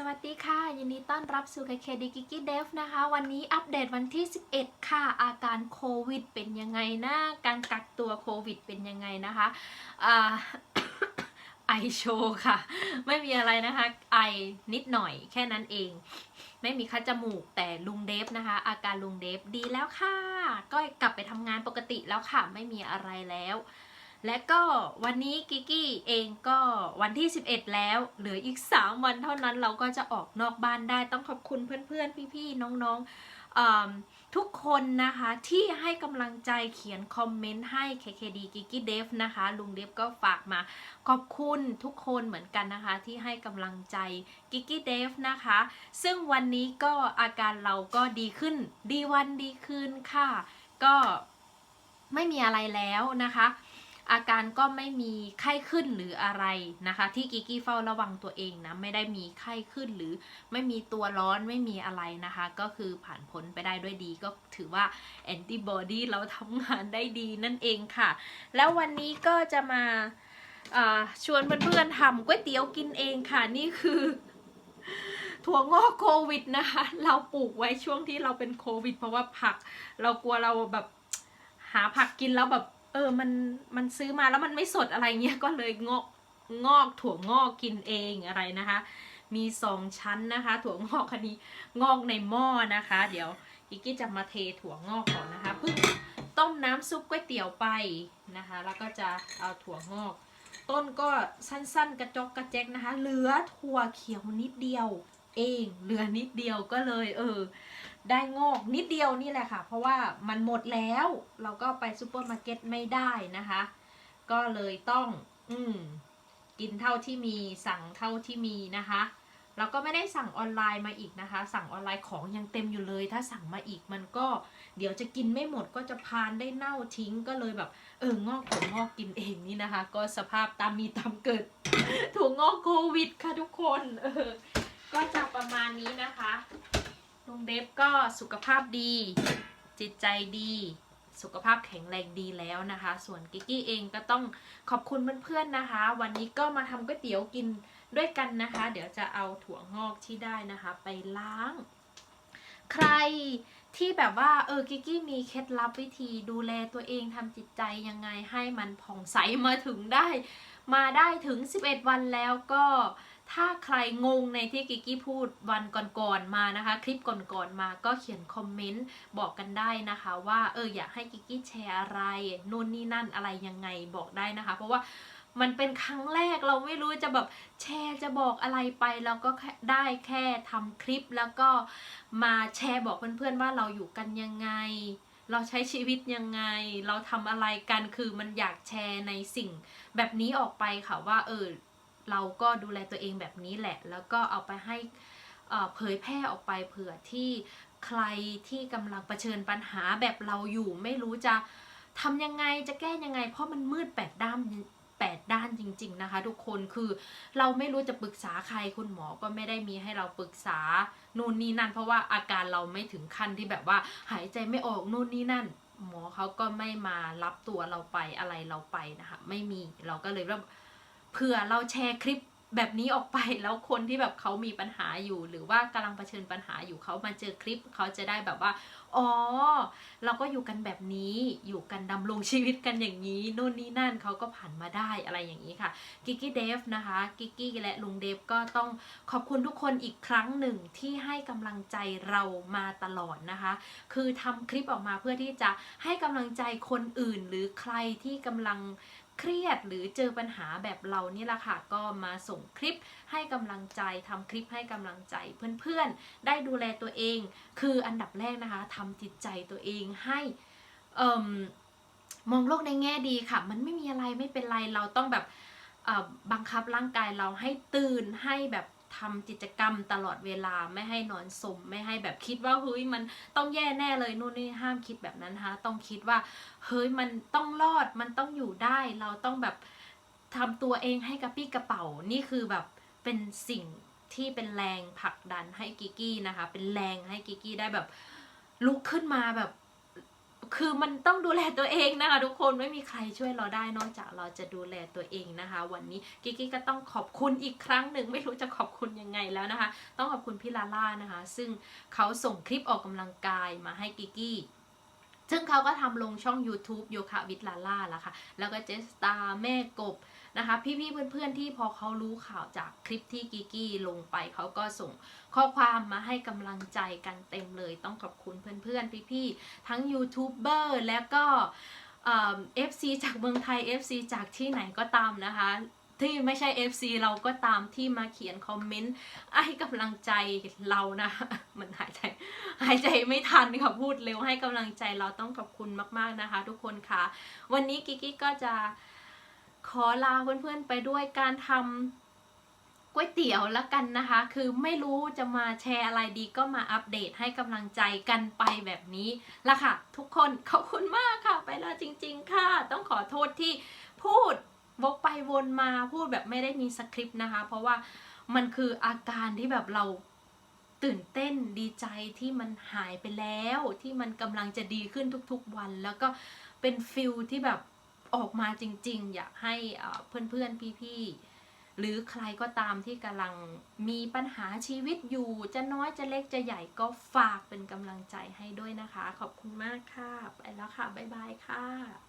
สวัสดีค่ะ ยินดีต้อนรับสู่เคดีกิกกี้เดฟนะคะ วันนี้อัปเดตวันที่ 11 ค่ะ อาการโควิดเป็นยังไงนะ การกักตัวโควิดเป็นยังไงนะคะไอโชว์ค่ะ ไม่มีอะไรนะคะ ไอนิดหน่อยแค่นั้นเอง ไม่มีคัดจมูกแต่ลุงเดฟนะคะ อาการลุงเดฟดีแล้วค่ะ ก็กลับไปทำงานปกติแล้วค่ะ ไม่มีอะไรแล้ว และก็วันนี้กิกกี้เองก็วันที่ 11 แล้วเหลืออีก 3 วันเท่านั้นเราก็จะออกนอกบ้านได้ต้องขอบคุณเพื่อนๆ พี่ๆ น้องๆทุกคนนะคะที่ให้กำลังใจเขียนคอมเมนต์ให้ KKD กิกกี้เดฟนะคะลุงเดฟก็ฝากมาขอบคุณทุกคนเหมือนกันนะคะที่ให้กำลังใจกิกกี้เดฟนะคะซึ่งวันนี้ก็อาการเราก็ดีขึ้นดีวันดีคืนค่ะ ก็ไม่มีอะไรแล้วนะคะ อาการก็ไม่มีไข้ขึ้นหรืออะไรนะคะ ที่กิกกี้เฝ้าระวังตัวเองนะไม่ได้มีไข้ขึ้นหรือไม่มีตัวร้อนไม่มีอะไรนะคะ ก็คือผ่านพ้นไปได้ด้วยดีก็ถือว่าแอนติบอดีเราทำงานได้ดีนั่นเองค่ะ แล้ววันนี้ก็จะมาอ่าชวนเพื่อนๆทำก๋วยเตี๋ยวกินเองค่ะนี่คือถั่วงอกโควิดนะคะ เราปลูกไว้ช่วงที่เราเป็นโควิด เพราะว่าผัก เรากลัวเราแบบหาผักกินแล้วแบบ เออมันมันซื้อมาแล้วมันไม่สดอะไรเงี้ยก็เลยงอกงอกถั่วงอกกินเองอะไรนะคะ มีสองชั้นนะคะ ถั่วงอกคันนี้งอกในหม้อนะคะ เดี๋ยวอีกกี้จะมาเทถั่วงอกก่อนนะคะเพิ่งต้มน้ำซุปก๋วยเตี๋ยวไปนะคะ แล้วก็จะเอาถั่วงอก ต้นก็สั้นๆ กระจอกกระแจกนะคะ เหลือถั่วเขียวนิดเดียว เองเหลือนิดเดียวก็เลย เออ ได้งอกนิดเดียวนี่แหละค่ะ เพราะว่ามันหมดแล้ว เราก็ไปซูเปอร์มาร์เก็ตไม่ได้นะคะ ก็เลยต้อง อืมกินเท่าที่มีสั่งเท่าที่มีนะคะเราก็ไม่ได้สั่งออนไลน์มาอีกนะคะ สั่งออนไลน์ของยังเต็มอยู่เลย ถ้าสั่งมาอีกมันก็เดี๋ยวจะกินไม่หมดก็จะพานได้เน่าทิ้งก็เลยแบบ เอองอกถั่วงอกกินเองนี่นะคะ ก็สภาพตามมีตามเกิดถั่วงอกโควิดค่ะทุกคนเออ ก็จะประมาณนี้นะคะลุงเดฟก็สุขภาพดี จิตใจดี สุขภาพแข็งแรงดีแล้วนะคะ ส่วนกิกกี้เองก็ต้องขอบคุณเพื่อนๆนะคะ วันนี้ก็มาทำก๋วยเตี๋ยวกินด้วยกันนะคะ เดี๋ยวจะเอาถั่วงอกที่ได้นะคะ ไปล้าง ใครที่แบบว่าเออกิกกี้มีเคล็ดลับวิธีดูแลตัวเองทำจิตใจยังไงให้มันผ่องใสมาถึงได้ มาได้ถึง 11 วันแล้วก็ ถ้าใครงงในที่กิกกี้พูดวันก่อนๆมานะคะ คลิปก่อนๆมาก็เขียนคอมเมนต์บอกกันได้นะคะ ว่าเอออยากให้กิกกี้แชร์อะไรนู่นนี่นั่นอะไรยังไงบอกได้นะคะ เพราะว่ามันเป็นครั้งแรกเราไม่รู้จะแบบแชร์จะบอกอะไรไปเราก็ได้แค่ทำคลิปแล้วก็มาแชร์บอกเพื่อนๆว่าเราอยู่กันยังไง เราใช้ชีวิตยังไง เราทำอะไรกันคือมันอยากแชร์ในสิ่งแบบนี้ออกไปค่ะว่าเออ เราก็ดูแลตัวเองแบบนี้แหละ แล้วก็เอาไปให้เผยแพร่ออกไปเผื่อที่ใครที่กำลังเผชิญปัญหาแบบเราอยู่ไม่รู้จะทำยังไงจะแก้ยังไง เพราะมันมืดแปดด้านแปดด้านจริง ๆ นะคะ ทุกคนคือเราไม่รู้จะปรึกษาใครคุณหมอก็ไม่ได้มีให้เราปรึกษานู่นนี่นั่น เพราะว่าอาการเราไม่ถึงขั้นที่แบบว่าหายใจไม่ออกนู่นนี่นั่น หมอเขาก็ไม่มารับตัวเราไปอะไรเราไปนะคะ ไม่มีเราก็เลยแบบ ผื่อเราแชร์คลิปแบบนี้ออกไปแล้วคนที่แบบเขามีปัญหาอยู่ หรือว่ากำลังเผชิญปัญหาอยู่เขามาเจอคลิปเขาจะได้แบบว่าอ๋อเราก็อยู่กันแบบนี้อยู่กันดำรงชีวิตกันอย่างนี้นู่นนี่นั่นเขาก็ผ่านมาได้อะไรอย่างนี้ค่ะกิกกี้เดฟนะคะกิกกี้และลุงเดฟก็ต้องขอบคุณทุกคนอีกครั้งหนึ่งที่ให้กำลังใจเรามาตลอดนะคะ คือทำคลิปออกมาเพื่อที่จะให้กำลังใจคนอื่น หรือใครที่กำลัง เครียดหรือเจอปัญหาแบบเรานี่แหละค่ะ ก็มาส่งคลิปให้กำลังใจทำคลิปให้กำลังใจเพื่อนๆ ได้ดูแลตัวเอง คืออันดับแรกนะคะทำจิตใจตัวเองให้อมมองโลกในแง่ดีค่ะ มันไม่มีอะไรไม่เป็นไรเราต้องแบบบังคับร่างกายเราให้ตื่นให้แบบ ทำกิจกรรมตลอดเวลาไม่ให้นอนสมไม่ให้แบบคิดว่าเฮ้ยมันต้องแย่แน่เลยนู่นนี่ห้ามคิดแบบนั้นนะคะต้องคิดว่าเฮ้ยมันต้องรอดมันต้องอยู่ได้เราต้องแบบทำตัวเองให้กระปี้กระเป๋านี่คือแบบเป็นสิ่งที่เป็นแรงผลักดันให้กิกกี้นะคะ เป็นแรงให้กิกกี้ได้แบบลุกขึ้นมาแบบ คือมันต้องดูแลตัวเองนะคะทุกคนไม่มีใครช่วยเราได้นอกจากเราจะดูแลตัวเองนะคะ วันนี้กิกิก็ต้องขอบคุณอีกครั้งหนึ่งไม่รู้จะขอบคุณยังไงแล้วนะคะ ต้องขอบคุณพี่ลาล่านะคะ ซึ่งเขาส่งคลิปออกกำลังกายมาให้กิกกี้ซึ่งเขาก็ทำลงช่อง YouTube โยคะวิทลาล่าแล้วค่ะ แล้วก็เจสตาแม่กบ นะคะ พี่ๆเพื่อนๆที่พอเขารู้ข่าวจากคลิปที่กิกกี้ลงไปเขาก็ส่งข้อความมาให้กำลังใจกันเต็มเลย ต้องขอบคุณเพื่อนๆ พี่ๆทั้งยูทูบเบอร์แล้วก็เอฟซีจากเมืองไทย FC จากที่ไหนก็ตามนะคะที่ไม่ใช่ FC เราก็ตามที่มาเขียนคอมเมนต์ให้กำลังใจเรานะมันหายใจหายใจไม่ทันค่ะพูดเร็วให้กำลังใจเราต้องขอบคุณมาก ๆนะคะ ทุกคนค่ะ วันนี้กิกกี้ก็จะ ขอลาเพื่อนๆไปด้วยการทำก๋วยเตี๋ยวแล้วกันนะคะ คือไม่รู้จะมาแชร์อะไรดีก็มาอัปเดตให้กำลังใจกันไปแบบนี้ละค่ะ ทุกคนขอบคุณมากค่ะ ไปแล้วจริง ๆ ค่ะ ต้องขอโทษที่พูดวกไปวนมาพูดแบบไม่ได้มีสคริปต์นะคะ เพราะว่ามันคืออาการที่แบบเราตื่นเต้นดีใจที่มันหายไปแล้ว ที่มันกำลังจะดีขึ้นทุกๆวัน แล้วก็เป็นฟิลที่แบบ ออกมาจริง ๆ อยากให้เอ่อเพื่อนๆพี่ๆหรือใครก็ตามที่กำลังมีปัญหาชีวิตอยู่ จะน้อยจะเล็กจะใหญ่ก็ฝากเป็นกำลังใจให้ด้วยนะคะ ขอบคุณมากค่ะ ไปแล้วค่ะ บ๊ายบายค่ะ